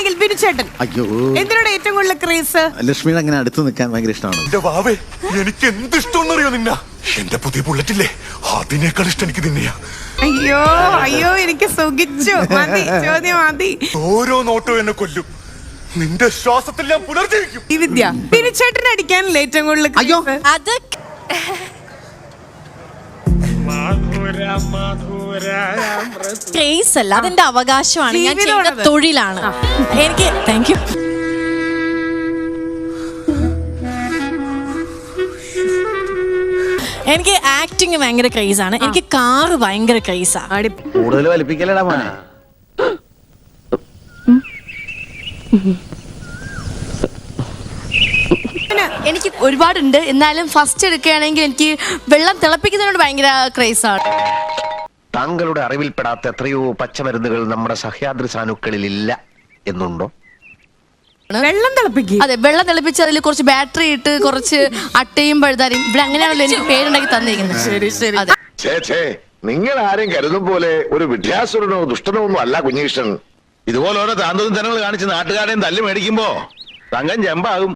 അങ്ങനെയാണെങ്കിൽ ബിനുചേട്ടൻ അയ്യോ. എന്തിനോട് ഏറ്റവും കൂടുതൽ ക്രേസ് ലക്ഷ്മിയുടെ അങ്ങനെ അടുത്ത് നിൽക്കാൻ ഭയങ്കര ഇഷ്ടമാണ്? എന്റെ വാവേ എനിക്ക് എന്ത് ഇഷ്ടം അറിയോ നിന്ന? എന്റെ പുതിയ ബുള്ളറ്റില്ലേ അതിനേക്കാൾ ഇഷ്ടം എനിക്ക് നിന്നെയാ. അയ്യോ അയ്യോ എനിക്ക് സുഖിച്ചു. മതി ചോദ്യം മതി. ഓരോ നോട്ടവും എന്നെ കൊല്ലും. നിന്റെ ശ്വാസത്തിൽ ഞാൻ പുനർജീവിക്കും. ഈ വിദ്യ ബിനുചേട്ടൻ അടിക്കാനല്ലേ ഏറ്റവും കൂടുതൽ അയ്യോ. അത് ക്രേസ് അല്ല അതെന്റെ അവകാശമാണ്. ഞാൻ ചെയ്യുന്ന. തൊഴിലാണ്. എനിക്ക് താങ്ക് യു എനിക്ക് ആക്ടിങ് ഭയങ്കര ക്രൈസ് ആണ്. എനിക്ക് കാറ് ഭയങ്കര ക്രൈസ് ആണ് കൂടുതൽ വലിപ്പിക്കലടാ എനിക്ക് ഒരുപാടുണ്ട്. എന്നാലും ഫസ്റ്റ് എടുക്കുകയാണെങ്കിൽ എനിക്ക് വെള്ളം തിളപ്പിക്കുന്നതിനോട് ഭയങ്കര ക്രേസ് ആണ്. താങ്കളുടെ അറിവിൽപ്പെടാത്ത എത്രയോ പച്ചമരുന്നുകൾ നമ്മുടെ സഹ്യാദ്രി സാനുക്കളിൽ ഇല്ല എന്നുണ്ടോ? വെള്ളം തിളപ്പിക്കും. അതെ വെള്ളം തിളപ്പിച്ച് അതിൽ കുറച്ച് ബാറ്ററി ഇട്ട് കുറച്ച് അട്ടയും പഴുതാരും ഇവിടെ അങ്ങനെയാണല്ലോ എനിക്ക് പേരുണ്ടാക്കി തന്നിരിക്കുന്നത്. ശരി ശരി. അതെ. നിങ്ങൾ ആരും കരുതും പോലെ ഒരു വിദ്യാസുരനോ ദുഷ്ടനോ ഒന്നും അല്ല കുഞ്ഞീഷൻ ഇതുപോലെ ഓരോ താന്തോന്നും തരങ്ങൾ കാണിച്ച് നാട്ടുകാരെയും തല്ലി മേടിക്കുമ്പോ തങ്കം ചെമ്പാകും.